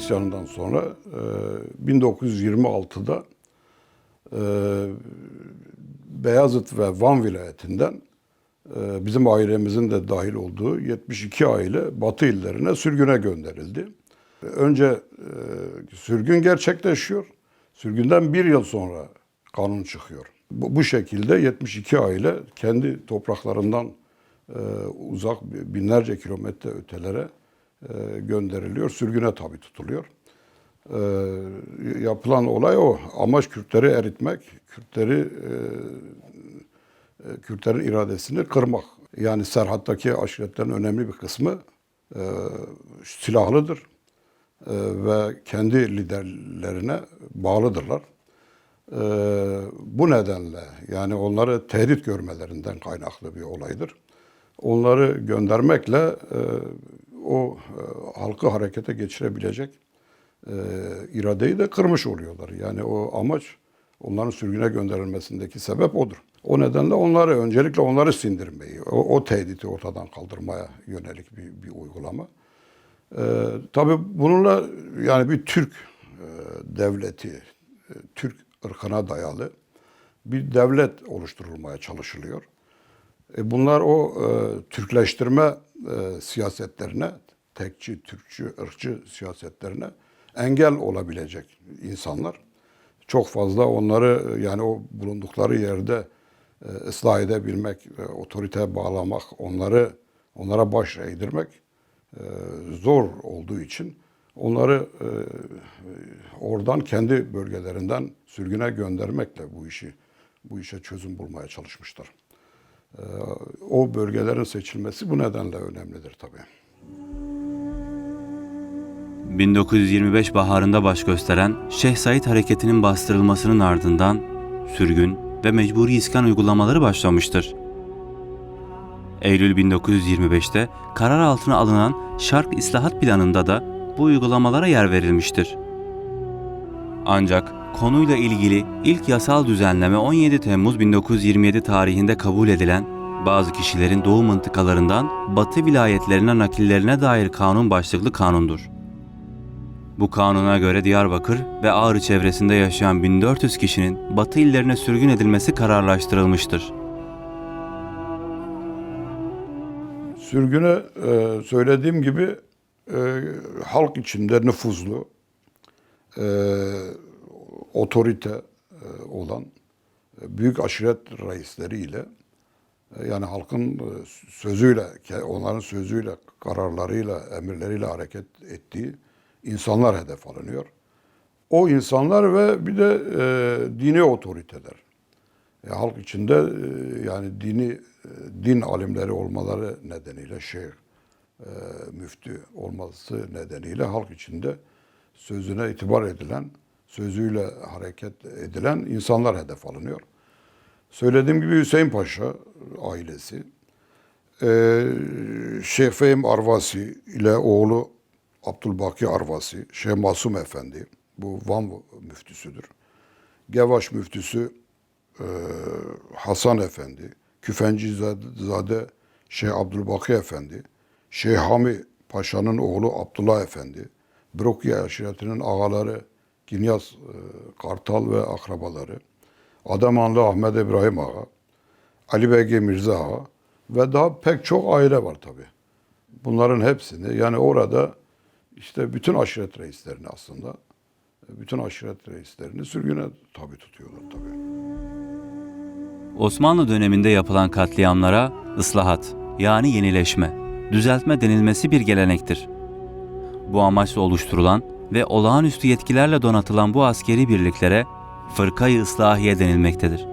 İsyanından sonra e, 1926'da e, Beyazıt ve Van vilayetinden e, bizim ailemizin de dahil olduğu 72 aile Batı illerine sürgüne gönderildi. Önce e, sürgün gerçekleşiyor. Sürgünden bir yıl sonra kanun çıkıyor. Bu, bu şekilde 72 aile kendi topraklarından e, uzak binlerce kilometre ötelere gönderiliyor. Sürgüne tabi tutuluyor. E, yapılan olay o. Amaç Kürtleri eritmek, Kürtleri e, e, Kürtlerin iradesini kırmak. Yani Serhat'taki aşiretlerin önemli bir kısmı e, silahlıdır e, ve kendi liderlerine bağlıdırlar. E, bu nedenle yani onları tehdit görmelerinden kaynaklı bir olaydır. Onları göndermekle e, o e, halkı harekete geçirebilecek e, iradeyi de kırmış oluyorlar. Yani o amaç onların sürgüne gönderilmesindeki sebep odur. O nedenle onları öncelikle onları sindirmeyi, o, o tehdidi ortadan kaldırmaya yönelik bir, bir uygulama. Ee, tabii bununla yani bir Türk e, devleti, e, Türk ırkına dayalı bir devlet oluşturulmaya çalışılıyor. E, bunlar o e, Türkleştirme e, siyasetlerine, tekçi, Türkçü, ırkçı siyasetlerine engel olabilecek insanlar. Çok fazla onları e, yani o bulundukları yerde e, ıslah edebilmek, e, bağlamak, onları onlara baş eğdirmek e, zor olduğu için onları oradan kendi bölgelerinden sürgüne göndermekle bu işi bu işe çözüm bulmaya çalışmışlar. E, o bölgelerin seçilmesi bu nedenle önemlidir tabii. 1925 baharında baş gösteren Şeyh Said hareketinin bastırılmasının ardından sürgün ve mecburi iskan uygulamaları başlamıştır. Eylül 1925'te karar altına alınan Şark İslahat Planı'nda da bu uygulamalara yer verilmiştir. Ancak konuyla ilgili ilk yasal düzenleme 17 Temmuz 1927 tarihinde kabul edilen bazı kişilerin doğu mıntıkalarından batı vilayetlerine nakillerine dair kanun başlıklı kanundur. Bu kanuna göre Diyarbakır ve Ağrı çevresinde yaşayan 1400 kişinin batı illerine sürgün edilmesi kararlaştırılmıştır. Sürgüne söylediğim gibi e, halk içinde nüfuzlu, e, otorite e, olan e, büyük aşiret reisleriyle e, yani halkın sözüyle, onların sözüyle, kararlarıyla, emirleriyle hareket ettiği insanlar hedef alınıyor. O insanlar ve bir de e, dini otoriteler. E, halk içinde e, yani dini e, din alimleri olmaları nedeniyle şeyh, e, müftü olması nedeniyle halk içinde sözüne itibar edilen, sözüyle hareket edilen insanlar hedef alınıyor. Söylediğim gibi Hüseyin Paşa ailesi, e, Şeyh Fehim Arvasi ile oğlu Abdülbaki Arvasi, Şeyh Masum Efendi, bu Van müftüsüdür. Gevaş müftüsü e, Hasan Efendi, Küfencizade Şeyh Abdülbaki Efendi, Şeyh Hami Paşa'nın oğlu Abdullah Efendi, Brokya aşiretinin ağaları Ginyas e, Kartal ve akrabaları, Adamanlı Ahmet İbrahim Ağa, Ali Begi Mirza Ağa ve daha pek çok aile var tabi. Bunların hepsini yani orada işte bütün aşiret reislerini aslında bütün aşiret reislerini sürgüne tabi tutuyorlar tabii. Osmanlı döneminde yapılan katliamlara ıslahat yani yenileşme, düzeltme denilmesi bir gelenektir. Bu amaçla oluşturulan ve olağanüstü yetkilerle donatılan bu askeri birliklere fırkayı ıslahiye denilmektedir.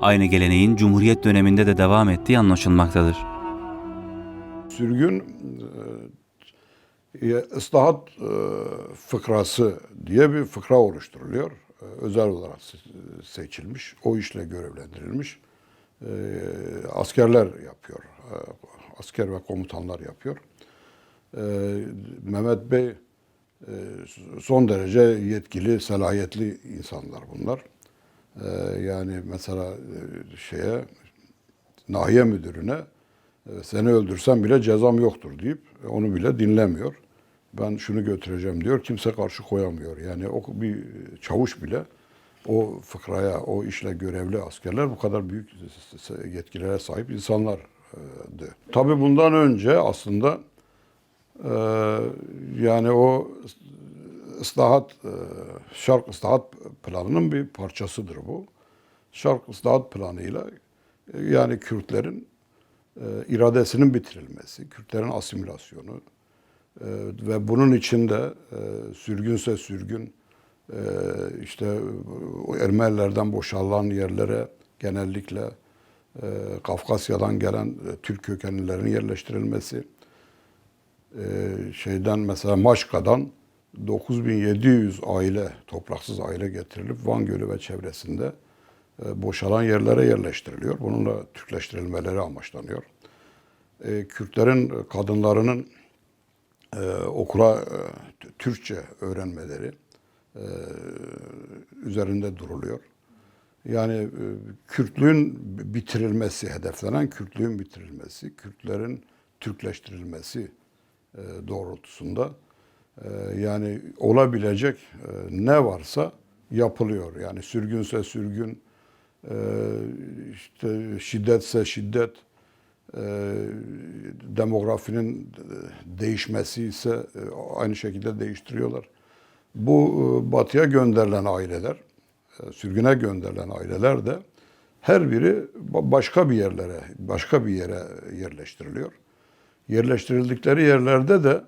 Aynı geleneğin Cumhuriyet döneminde de devam ettiği anlaşılmaktadır. Sürgün e, ıslahat e, fıkrası diye bir fıkra oluşturuluyor. E, özel olarak se- seçilmiş, o işle görevlendirilmiş. E, askerler yapıyor, e, asker ve komutanlar yapıyor. E, Mehmet Bey e, son derece yetkili, selahiyetli insanlar bunlar. E, yani mesela e, şeye nahiye müdürüne e, seni öldürsem bile cezam yoktur deyip onu bile dinlemiyor. ben şunu götüreceğim diyor. Kimse karşı koyamıyor. Yani o bir çavuş bile o fıkraya, o işle görevli askerler bu kadar büyük yetkilere sahip insanlardı. Tabii bundan önce aslında e, yani o ıslahat, e, şark ıslahat planının bir parçasıdır bu. Şark ıslahat planıyla e, yani Kürtlerin e, iradesinin bitirilmesi, Kürtlerin asimilasyonu ve bunun içinde sürgünse sürgün işte Ermenilerden boşalan yerlere genellikle Kafkasya'dan gelen Türk kökenlilerin yerleştirilmesi, şeyden mesela Maşka'dan 9700 aile, topraksız aile getirilip Van Gölü ve çevresinde e, boşalan yerlere yerleştiriliyor. Bununla Türkleştirilmeleri amaçlanıyor. E, Kürtlerin kadınlarının e, okula Türkçe öğrenmeleri üzerinde duruluyor. Yani Kürtlüğün bitirilmesi, hedeflenen Kürtlüğün bitirilmesi, Kürtlerin Türkleştirilmesi doğrultusunda e, yani olabilecek e, ne varsa yapılıyor. Yani sürgünse sürgün, e, işte şiddetse şiddet, e, demografinin e, değişmesi ise e, aynı şekilde değiştiriyorlar. Bu e, batıya gönderilen aileler, e, sürgüne gönderilen aileler de her biri ba- başka bir yerlere, başka bir yere yerleştiriliyor. Yerleştirildikleri yerlerde de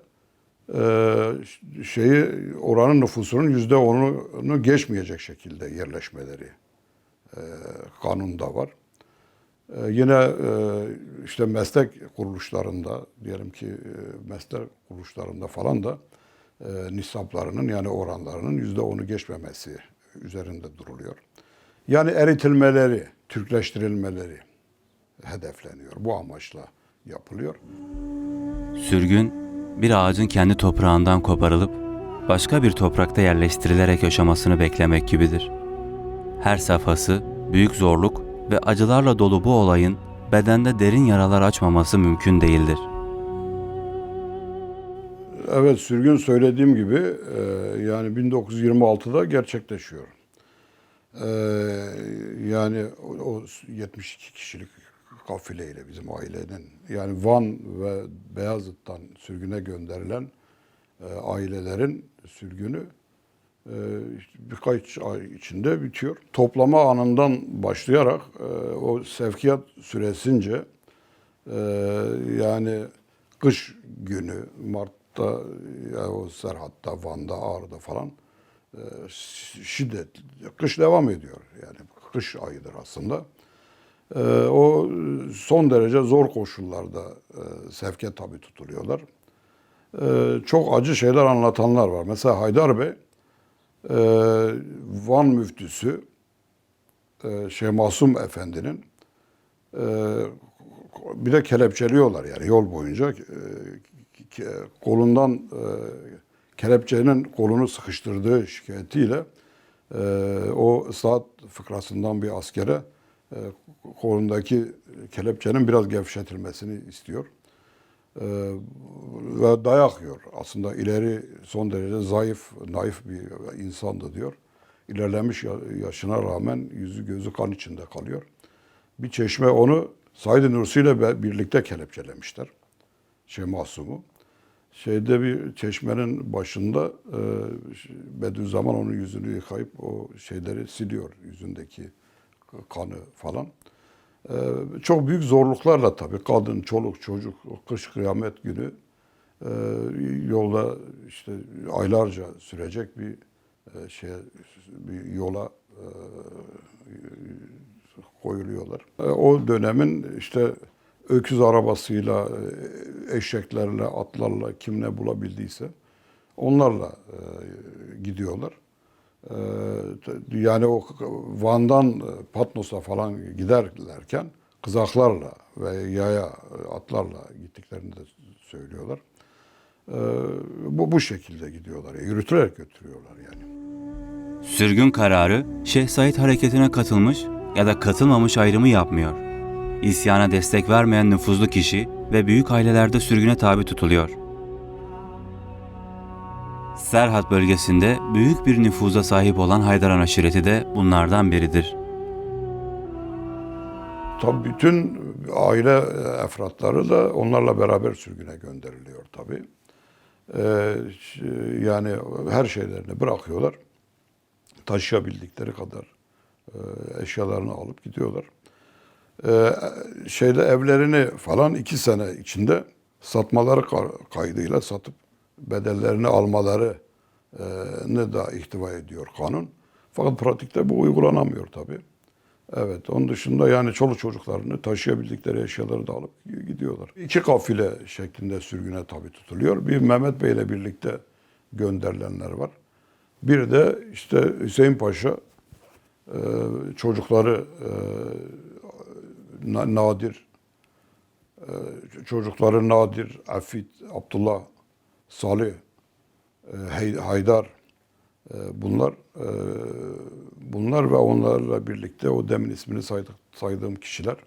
e, şeyi oranın nüfusunun yüzde onunu geçmeyecek şekilde yerleşmeleri e, kanunda var. E, yine işte meslek kuruluşlarında diyelim ki meslek kuruluşlarında falan da e, nisaplarının yani oranlarının yüzde onu geçmemesi üzerinde duruluyor. Yani eritilmeleri, Türkleştirilmeleri hedefleniyor. Bu amaçla yapılıyor. Sürgün, bir ağacın kendi toprağından koparılıp başka bir toprakta yerleştirilerek yaşamasını beklemek gibidir. Her safhası büyük zorluk ve acılarla dolu bu olayın bedende derin yaralar açmaması mümkün değildir. Evet sürgün söylediğim gibi e, yani 1926'da gerçekleşiyor. E, yani o, o 72 kişilik kafileyle bizim ailenin yani Van ve Beyazıt'tan sürgüne gönderilen e, ailelerin sürgünü e, birkaç ay içinde bitiyor. Toplama anından başlayarak e, o sevkiyat süresince e, yani kış günü Mart'ta ya o Serhat'ta, Van'da, Ağrı'da falan e, şiddet kış devam ediyor. Yani kış ayıdır aslında. E, o son derece zor koşullarda e, sevke tabi tutuluyorlar. E, çok acı şeyler anlatanlar var. Mesela Haydar Bey e, Van müftüsü e, Şeyh Masum Efendi'nin e, bir de kelepçeliyorlar yani yol boyunca e, kolundan e, kelepçenin kolunu sıkıştırdığı şikayetiyle e, o saat fıkrasından bir askere e, kolundaki kelepçenin biraz gevşetilmesini istiyor. E, ve dayak yiyor. Aslında ileri son derece zayıf, naif bir insandı diyor. İlerlemiş ya- yaşına rağmen yüzü gözü kan içinde kalıyor. Bir çeşme onu Said Nursi ile birlikte kelepçelemişler. Şey Masum'u. Şeyde bir çeşmenin başında e, Bediüzzaman onun yüzünü yıkayıp o şeyleri siliyor yüzündeki kanı falan. E, çok büyük zorluklarla tabii kadın, çoluk, çocuk kış kıyamet günü e, yolda işte aylarca sürecek bir şey bir yola e, koyuluyorlar. O dönemin işte öküz arabasıyla, eşeklerle, atlarla kim ne bulabildiyse onlarla gidiyorlar. E, t- Yani o Van'dan e, Patmos'a falan giderlerken kızaklarla ve yaya e, atlarla gittiklerini de söylüyorlar. E, Bu bu şekilde gidiyorlar. Yani yürüterek götürüyorlar yani. Sürgün kararı Şeyh Said hareketine katılmış ya da katılmamış ayrımı yapmıyor. İsyana destek vermeyen nüfuzlu kişi ve büyük ailelerde sürgüne tabi tutuluyor. Serhat bölgesinde büyük bir nüfuza sahip olan Haydaran aşireti de bunlardan biridir. Tabii bütün aile efratları da onlarla beraber sürgüne gönderiliyor tabii. Ee, yani her şeylerini bırakıyorlar. Taşıyabildikleri kadar e, eşyalarını alıp gidiyorlar. Ee, şeyde evlerini falan iki sene içinde satmaları ka- kaydıyla satıp bedellerini almaları ne da ihtiva ediyor kanun. Fakat pratikte bu uygulanamıyor tabii. Evet, onun dışında yani çoluk çocuklarını taşıyabildikleri eşyaları da alıp gidiyorlar. İki kafile şeklinde sürgüne tabi tutuluyor. Bir Mehmet Bey ile birlikte gönderilenler var. Bir de işte Hüseyin Paşa çocukları Na- Nadir, çocukları Nadir, Afit, Abdullah, Salih, e, Haydar, e, bunlar e, bunlar ve onlarla birlikte o demin ismini saydık, saydığım kişiler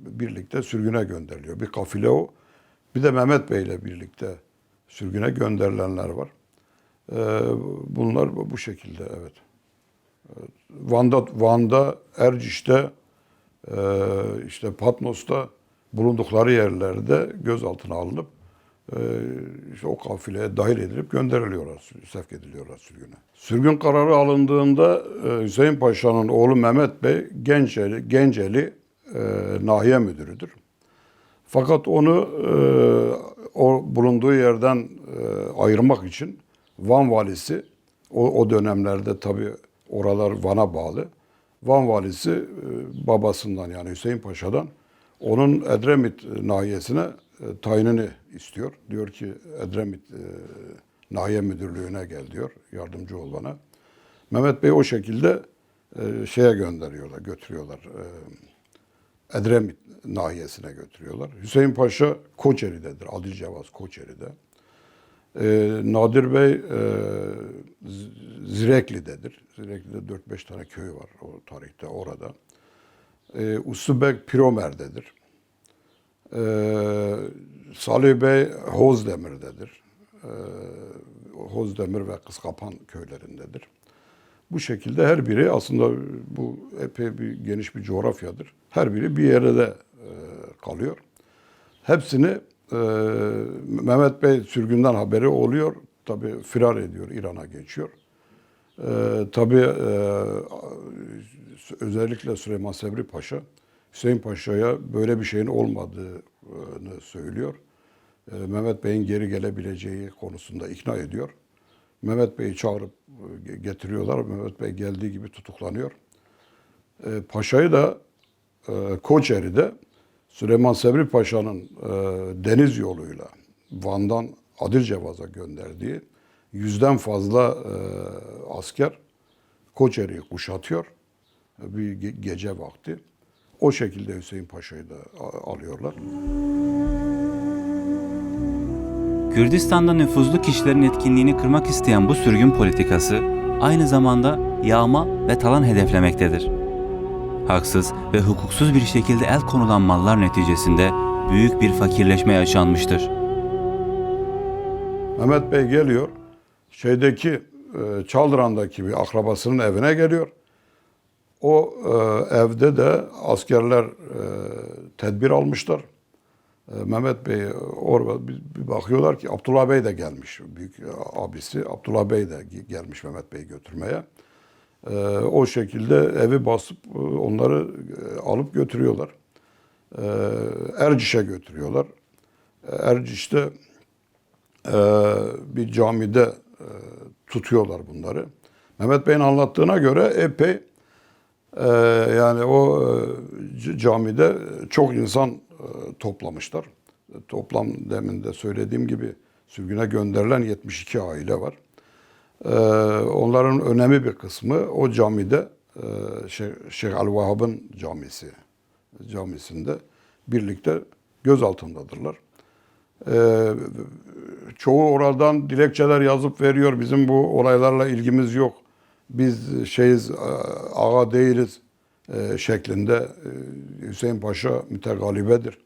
birlikte sürgüne gönderiliyor. Bir kafile o. Bir de Mehmet Bey ile birlikte sürgüne gönderilenler var. Bunlar bu şekilde evet. Van'da, Van'da, Erciş'te, işte Patmos'ta bulundukları yerlerde gözaltına alınıp işte o kafileye dahil edilip gönderiliyorlar, sevk ediliyorlar sürgüne. Sürgün kararı alındığında e, Hüseyin Paşa'nın oğlu Mehmet Bey Genceli, Genceli e, nahiye müdürüdür. Fakat onu e, o bulunduğu yerden e, ayırmak için Van valisi o, o dönemlerde tabi oralar Van'a bağlı. Van valisi e, babasından yani Hüseyin Paşa'dan onun Edremit nahiyesine e, tayinini istiyor. Diyor ki Edremit e, nahiye müdürlüğüne gel diyor. Yardımcı ol bana. Mehmet Bey o şekilde e, şeye gönderiyorlar, götürüyorlar. E, Edremit nahiyesine götürüyorlar. Hüseyin Paşa Koçeri'dedir. Adil Cevaz Koçeri'de. Ee, Nadir Bey e, Zirekli'dedir. Zirekli'de 4-5 tane köy var o tarihte orada. Ee, Usubek Piromer'dedir. Ee, Salih Bey Hozdemir'dedir. Ee, Hozdemir ve Kıskapan köylerindedir. Bu şekilde her biri aslında bu epey bir geniş bir coğrafyadır. Her biri bir yerde e, kalıyor. Hepsini e, Mehmet Bey sürgünden haberi oluyor. Tabi firar ediyor, İran'a geçiyor. E, tabii e, özellikle Süleyman Sebri Paşa Hüseyin Paşa'ya böyle bir şeyin olmadığını söylüyor. E, Mehmet Bey'in geri gelebileceği konusunda ikna ediyor. Mehmet Bey'i çağırıp e, getiriyorlar. Mehmet Bey geldiği gibi tutuklanıyor. E, Paşa'yı da e, Koçeri'de Süleyman Sebri Paşa'nın e, deniz yoluyla Van'dan Adilcevaz'a gönderdiği yüzden fazla asker Koçeri'yi kuşatıyor bir ge- gece vakti. O şekilde Hüseyin Paşa'yı da alıyorlar. Kürdistan'da nüfuzlu kişilerin etkinliğini kırmak isteyen bu sürgün politikası aynı zamanda yağma ve talan hedeflemektedir. Haksız ve hukuksuz bir şekilde el konulan mallar neticesinde büyük bir fakirleşme yaşanmıştır. Mehmet Bey geliyor. Şeydeki e, Çaldıran'daki bir akrabasının evine geliyor. O e, evde de askerler e, tedbir almışlar. E, Mehmet Bey orada bir, bir bakıyorlar ki Abdullah Bey de gelmiş. Büyük abisi Abdullah Bey de ge- gelmiş Mehmet Bey'i götürmeye. E, o şekilde evi basıp e, onları e, alıp götürüyorlar. E, Erciş'e götürüyorlar. E, Erciş'te e, bir camide e, tutuyorlar bunları. Mehmet Bey'in anlattığına göre epey e, yani o e, camide çok insan e, toplamışlar. Toplam demin de söylediğim gibi sürgüne gönderilen 72 aile var. E, onların önemli bir kısmı o camide e, Şeyh, Al-Vahhab'ın camisi camisinde birlikte gözaltındadırlar. Ee, çoğu oradan dilekçeler yazıp veriyor. Bizim bu olaylarla ilgimiz yok. Biz şeyiz, e, ağa değiliz e, şeklinde e, Hüseyin Paşa mütegalibedir.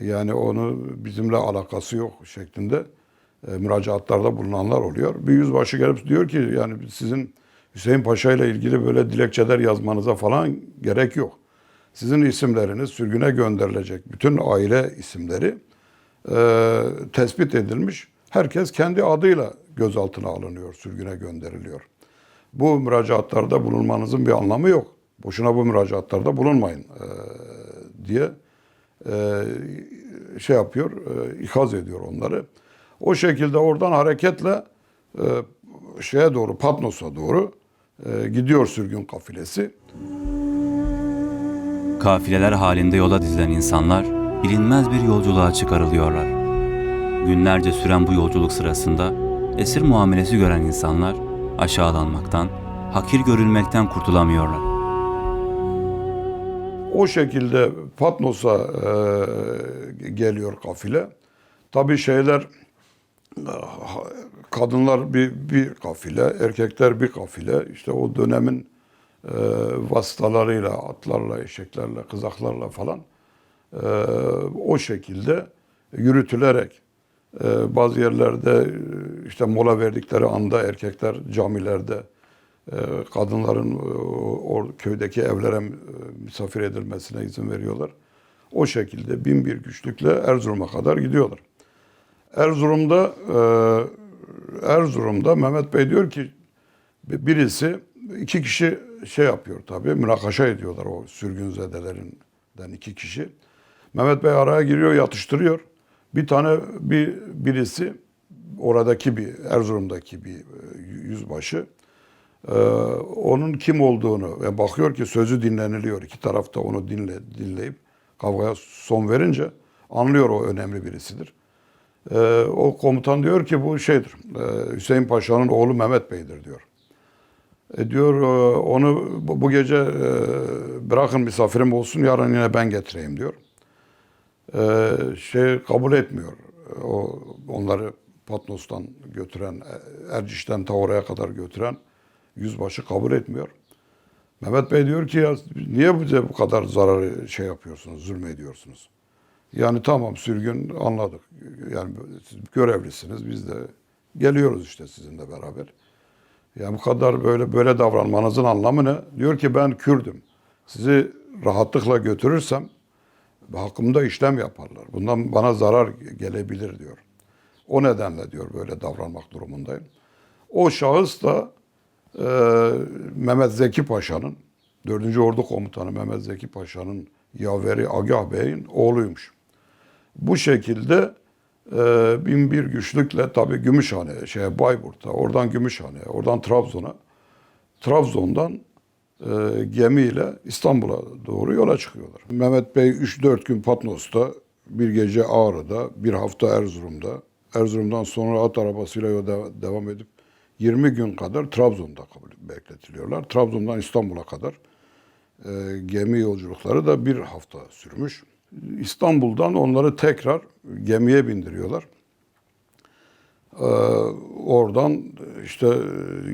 Yani onu bizimle alakası yok şeklinde e, müracaatlarda bulunanlar oluyor. Bir yüzbaşı gelip diyor ki yani sizin Hüseyin Paşa ile ilgili böyle dilekçeler yazmanıza falan gerek yok. Sizin isimleriniz sürgüne gönderilecek bütün aile isimleri e, tespit edilmiş. Herkes kendi adıyla gözaltına alınıyor, sürgüne gönderiliyor. Bu müracaatlarda bulunmanızın bir anlamı yok. Boşuna bu müracaatlarda bulunmayın e, diye e, şey yapıyor, e, ikaz ediyor onları. O şekilde oradan hareketle e, şeye doğru, Patnos'a doğru e, gidiyor sürgün kafilesi. Kafileler halinde yola dizilen insanlar bilinmez bir yolculuğa çıkarılıyorlar. Günlerce süren bu yolculuk sırasında esir muamelesi gören insanlar aşağılanmaktan, hakir görülmekten kurtulamıyorlar. O şekilde Patnos'a e, geliyor kafile. Tabii şeyler e, kadınlar bir, bir kafile, erkekler bir kafile. İşte o dönemin e, vasıtalarıyla, atlarla, eşeklerle, kızaklarla falan e, o şekilde yürütülerek bazı yerlerde e, işte mola verdikleri anda erkekler camilerde e, kadınların e, o köydeki evlere misafir edilmesine izin veriyorlar. O şekilde bin bir güçlükle Erzurum'a kadar gidiyorlar. Erzurum'da Erzurum'da Mehmet Bey diyor ki birisi iki kişi şey yapıyor tabii münakaşa ediyorlar o sürgünzedelerinden iki kişi. Mehmet Bey araya giriyor yatıştırıyor. Bir tane bir birisi oradaki bir Erzurum'daki bir e, yüzbaşı ee, onun kim olduğunu ve bakıyor ki sözü dinleniliyor. İki taraf da onu dinle, dinleyip kavgaya son verince anlıyor o önemli birisidir. Ee, o komutan diyor ki bu şeydir, e, Hüseyin Paşa'nın oğlu Mehmet Bey'dir diyor. E diyor e, onu bu, bu gece e, bırakın misafirim olsun yarın yine ben getireyim diyor. E, şey kabul etmiyor. O onları Patnos'tan götüren, e, Erciş'ten ta oraya kadar götüren yüzbaşı kabul etmiyor. Mehmet Bey diyor ki ya niye bize bu kadar zararı şey yapıyorsunuz, zulmediyorsunuz? Yani tamam sürgün anladık. Yani siz görevlisiniz biz de geliyoruz işte sizinle beraber. Yani bu kadar böyle böyle davranmanızın anlamı ne? Diyor ki ben Kürdüm. Sizi rahatlıkla götürürsem hakkımda işlem yaparlar. Bundan bana zarar gelebilir diyor. O nedenle diyor böyle davranmak durumundayım. O şahıs da e, Mehmet Zeki Paşa'nın, 4. Ordu Komutanı Mehmet Zeki Paşa'nın yaveri Agah Bey'in oğluymuş. Bu şekilde e, bin bir güçlükle tabii Gümüşhane, şeye Bayburt'a, oradan Gümüşhane'ye, oradan Trabzon'a, Trabzon'dan e, gemiyle İstanbul'a doğru yola çıkıyorlar. Mehmet Bey 3-4 gün Patnos'ta, bir gece Ağrı'da, bir hafta Erzurum'da, Erzurum'dan sonra at arabasıyla yola de- devam edip 20 gün kadar Trabzon'da bekletiliyorlar. Trabzon'dan İstanbul'a kadar e, gemi yolculukları da bir hafta sürmüş. İstanbul'dan onları tekrar gemiye bindiriyorlar. E, oradan işte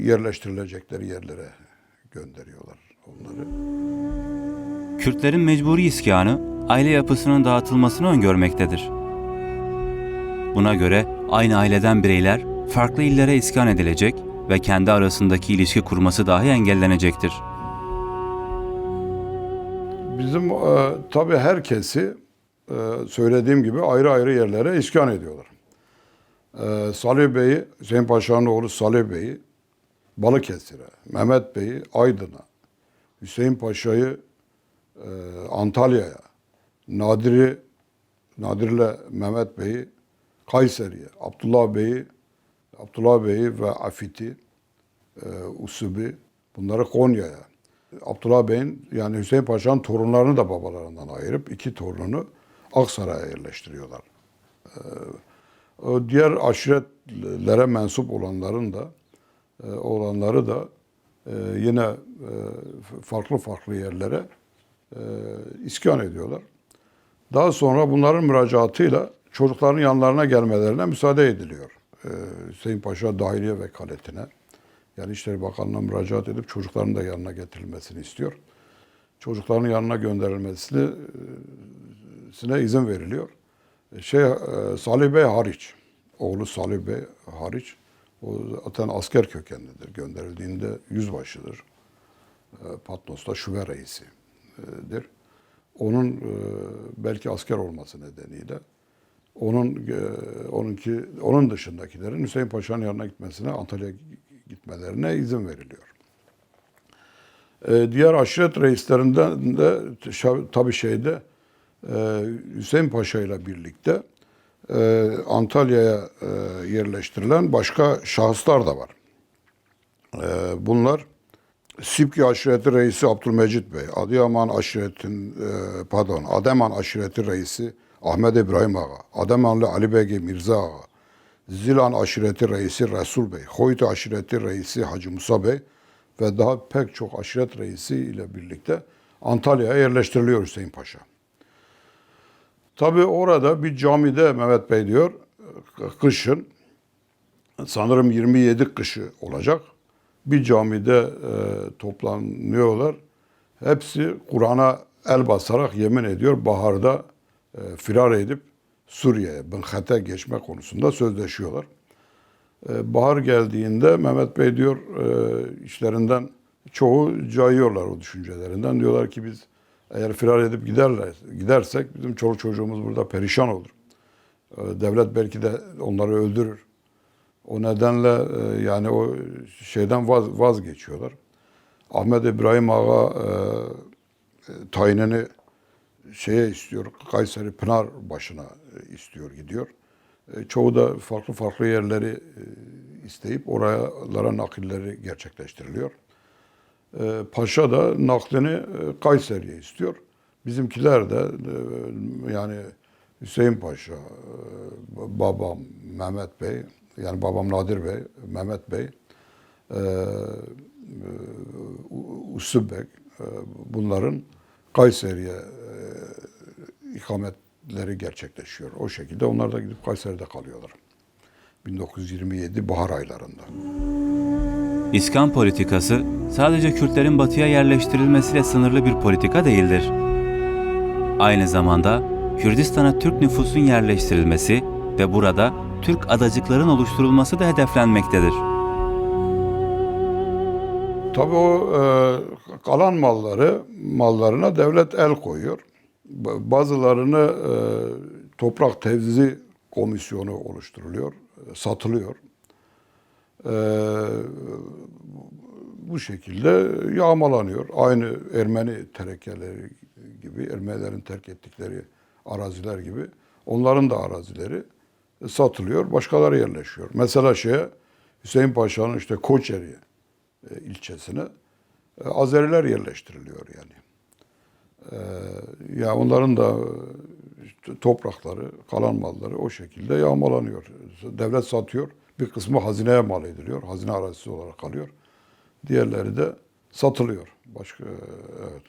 yerleştirilecekleri yerlere gönderiyorlar onları. Kürtlerin mecburi iskanı aile yapısının dağıtılmasını öngörmektedir. Buna göre aynı aileden bireyler farklı illere iskan edilecek ve kendi arasındaki ilişki kurması dahi engellenecektir. Bizim e, tabii herkesi e, söylediğim gibi ayrı ayrı yerlere iskan ediyorlar. E, Salih Bey'i, Hüseyin Paşa'nın oğlu Salih Bey'i Balıkesir'e, Mehmet Bey'i Aydın'a, Hüseyin Paşa'yı e, Antalya'ya, Nadir'i, Nadir'le Mehmet Bey'i Kayseri'ye, Abdullah Bey'i, Abdullah Bey'i ve Afit'i, e, Usubi bunları Konya'ya. Abdullah Bey'in yani Hüseyin Paşa'nın torunlarını da babalarından ayırıp iki torununu Aksaray'a yerleştiriyorlar. O diğer aşiretlere mensup olanların da e, olanları da e, yine e, farklı farklı yerlere e, iskan ediyorlar. Daha sonra bunların müracaatıyla çocukların yanlarına gelmelerine müsaade ediliyor. Ee, Hüseyin Paşa Dahiliye Vekaletine yani İçişleri Bakanlığı'na müracaat edip çocukların da yanına getirilmesini istiyor. Çocukların yanına gönderilmesine e, sine izin veriliyor. Şey e, Salih Bey hariç. oğlu Salih Bey hariç o zaten asker kökenlidir. Gönderildiğinde yüzbaşıdır. E, Patnos'ta şube reisidir. Onun e, belki asker olması nedeniyle onun e, onunki onun dışındakilerin Hüseyin Paşa'nın yanına gitmesine, Antalya'ya gitmelerine izin veriliyor. E, diğer aşiret reislerinden de tabii şeyde e, Hüseyin Paşa ile birlikte e, Antalya'ya e, yerleştirilen başka şahıslar da var. E, bunlar Sipki aşireti reisi Abdülmecit Bey, Adıyaman aşiretin e, pardon Ademan aşireti reisi Ahmet İbrahim Ağa, Ademanlı Ali Begi Mirza Ağa, Zilan aşireti reisi Resul Bey, Hoyt aşireti reisi Hacı Musa Bey ve daha pek çok aşiret reisi ile birlikte Antalya'ya yerleştiriliyor Hüseyin Paşa. Tabi orada bir camide Mehmet Bey diyor kışın sanırım 27 kışı olacak. Bir camide e, toplanıyorlar. Hepsi Kur'an'a el basarak yemin ediyor baharda e, firar edip Suriye'ye, Bınhat'e geçme konusunda sözleşiyorlar. E, bahar geldiğinde Mehmet Bey diyor e, işlerinden çoğu cayıyorlar o düşüncelerinden. Diyorlar ki biz eğer firar edip giderler, gidersek bizim çoluk çocuğumuz burada perişan olur. E, devlet belki de onları öldürür. O nedenle e, yani o şeyden vaz, vazgeçiyorlar. Ahmet İbrahim Ağa e, e, tayinini şeye istiyor, Kayseri Pınar başına e, istiyor, gidiyor. E, çoğu da farklı farklı yerleri e, isteyip oralara nakilleri gerçekleştiriliyor. E, Paşa da naklini e, Kayseri'ye istiyor. Bizimkiler de e, yani Hüseyin Paşa, e, babam Mehmet Bey, yani babam Nadir Bey, Mehmet Bey, Usubek, e, bunların Kayseri'ye ikametleri gerçekleşiyor. O şekilde onlar da gidip Kayseri'de kalıyorlar. 1927 bahar aylarında. İskan politikası sadece Kürtlerin batıya yerleştirilmesiyle sınırlı bir politika değildir. Aynı zamanda Kürdistan'a Türk nüfusun yerleştirilmesi ve burada Türk adacıkların oluşturulması da hedeflenmektedir. Tabii o e, kalan malları mallarına devlet el koyuyor. Ba- Bazılarını e, toprak tevzi komisyonu oluşturuluyor, e, satılıyor. E, bu şekilde yağmalanıyor. Aynı Ermeni terekkeleri gibi, Ermenilerin terk ettikleri araziler gibi onların da arazileri satılıyor, başkaları yerleşiyor. Mesela şeye Hüseyin Paşa'nın işte Koçeri e, ilçesine e, Azeriler yerleştiriliyor yani. E, ya onların da toprakları, kalan malları o şekilde yağmalanıyor. Devlet satıyor. Bir kısmı hazineye mal ediliyor. Hazine arazisi olarak kalıyor. Diğerleri de satılıyor. Başka evet.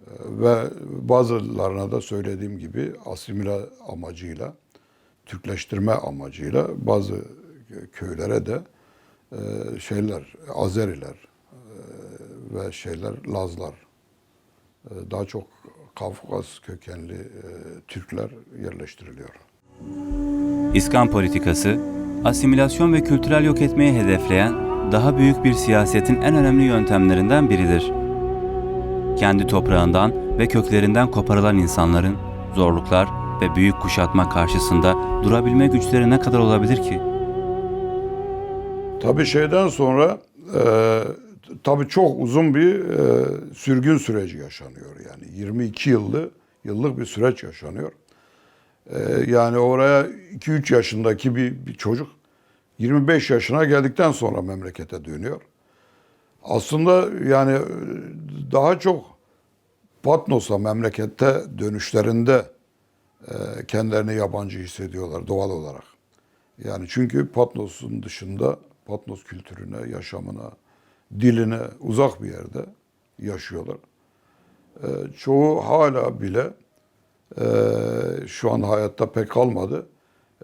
E, Ve bazılarına da söylediğim gibi asimile amacıyla, Türkleştirme amacıyla bazı köylere de e, şeyler, Azeriler e, ve şeyler Lazlar, e, daha çok Kafkas kökenli e, Türkler yerleştiriliyor. İskan politikası, asimilasyon ve kültürel yok etmeyi hedefleyen daha büyük bir siyasetin en önemli yöntemlerinden biridir. Kendi toprağından ve köklerinden koparılan insanların zorluklar ve büyük kuşatma karşısında durabilme güçleri ne kadar olabilir ki? Tabii şeyden sonra e, tabii çok uzun bir e, sürgün süreci yaşanıyor yani 22 yıllı yıllık bir süreç yaşanıyor. E, yani oraya 2-3 yaşındaki bir, bir çocuk 25 yaşına geldikten sonra memlekete dönüyor. Aslında yani e, daha çok Patnos'a memlekette dönüşlerinde e, kendilerini yabancı hissediyorlar doğal olarak. Yani çünkü Patnos'un dışında Patnos kültürüne, yaşamına, diline uzak bir yerde yaşıyorlar. Ee, çoğu hala bile e, şu an hayatta pek kalmadı.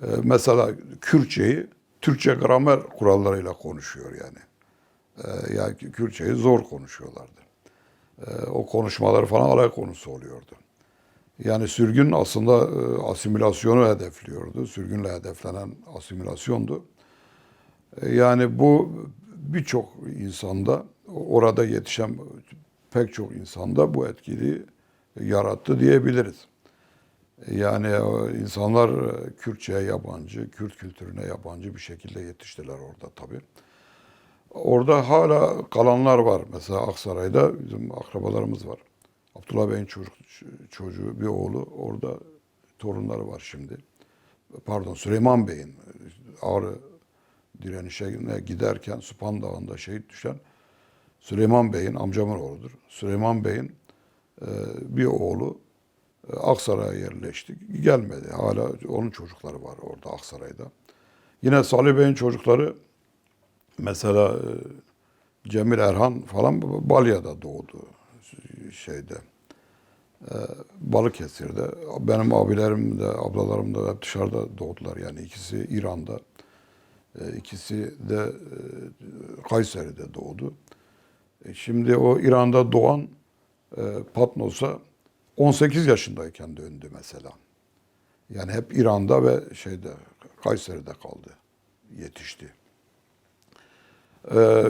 Ee, mesela Kürtçeyi Türkçe gramer kurallarıyla konuşuyor yani. Ee, yani Kürtçeyi zor konuşuyorlardı. Ee, o konuşmaları falan alay konusu oluyordu. Yani sürgün aslında e, asimilasyonu hedefliyordu. Sürgünle hedeflenen asimilasyondu. E, Yani bu birçok insanda, orada yetişen pek çok insanda bu etkili yarattı diyebiliriz. Yani insanlar e, Kürtçe'ye yabancı, Kürt kültürüne yabancı bir şekilde yetiştiler orada tabii. Orada hala kalanlar var. Mesela Aksaray'da bizim akrabalarımız var. Abdullah Bey'in çocuk, çocuğu, bir oğlu orada torunları var şimdi. Pardon Süleyman Bey'in Ağrı direnişine giderken Supan Dağı'nda şehit düşen Süleyman Bey'in amcamın oğludur. Süleyman Bey'in e, bir oğlu e, Aksaray'a yerleşti. Gelmedi. Hala onun çocukları var orada Aksaray'da. Yine Salih Bey'in çocukları mesela e, Cemil Erhan falan Balya'da doğdu şeyde. E, Balıkesir'de. Benim abilerim de ablalarım da hep dışarıda doğdular. Yani ikisi İran'da. e, ikisi de e, Kayseri'de doğdu. Şimdi o İran'da doğan Patnos'a 18 yaşındayken döndü mesela. Yani hep İran'da ve şeyde Kayseri'de kaldı. Yetişti. Ee,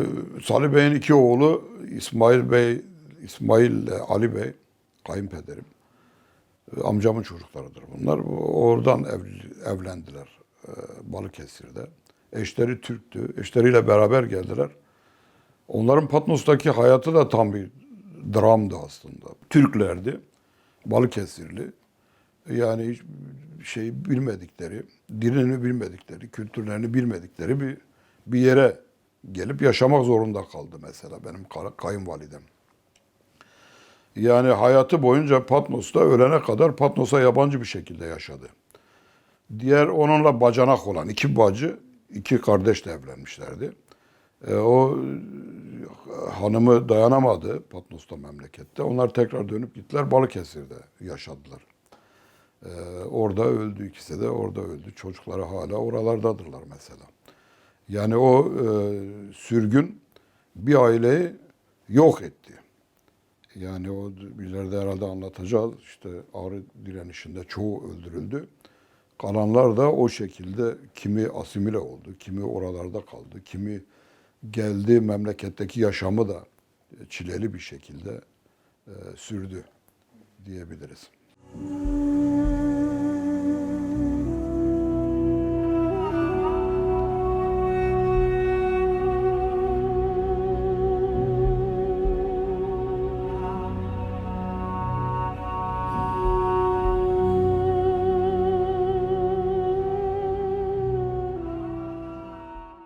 Salih Bey'in iki oğlu İsmail Bey, İsmail Ali Bey, kayınpederim. Ee, Amcamın çocuklarıdır bunlar. Oradan ev- evlendiler e, Balıkesir'de. Eşleri Türktü. Eşleriyle beraber geldiler. Onların Patmos'taki hayatı da tam bir dramdı aslında. Türklerdi. Balıkesirli. Yani hiç şey bilmedikleri, dilini bilmedikleri, kültürlerini bilmedikleri bir bir yere gelip yaşamak zorunda kaldı mesela benim kay- kayınvalidem. Yani hayatı boyunca Patmos'ta ölene kadar Patmos'a yabancı bir şekilde yaşadı. Diğer onunla bacanak olan iki bacı, iki kardeşle evlenmişlerdi. E, o hanımı dayanamadı Patmos'ta memlekette. Onlar tekrar dönüp gittiler Balıkesir'de yaşadılar. E, orada öldü ikisi de orada öldü. Çocukları hala oralardadırlar mesela. Yani o e, sürgün bir aileyi yok etti. Yani o ileride herhalde anlatacağız. İşte Ağrı direnişinde çoğu öldürüldü. Kalanlar da o şekilde kimi asimile oldu, kimi oralarda kaldı, kimi geldi memleketteki yaşamı da çileli bir şekilde e, sürdü diyebiliriz.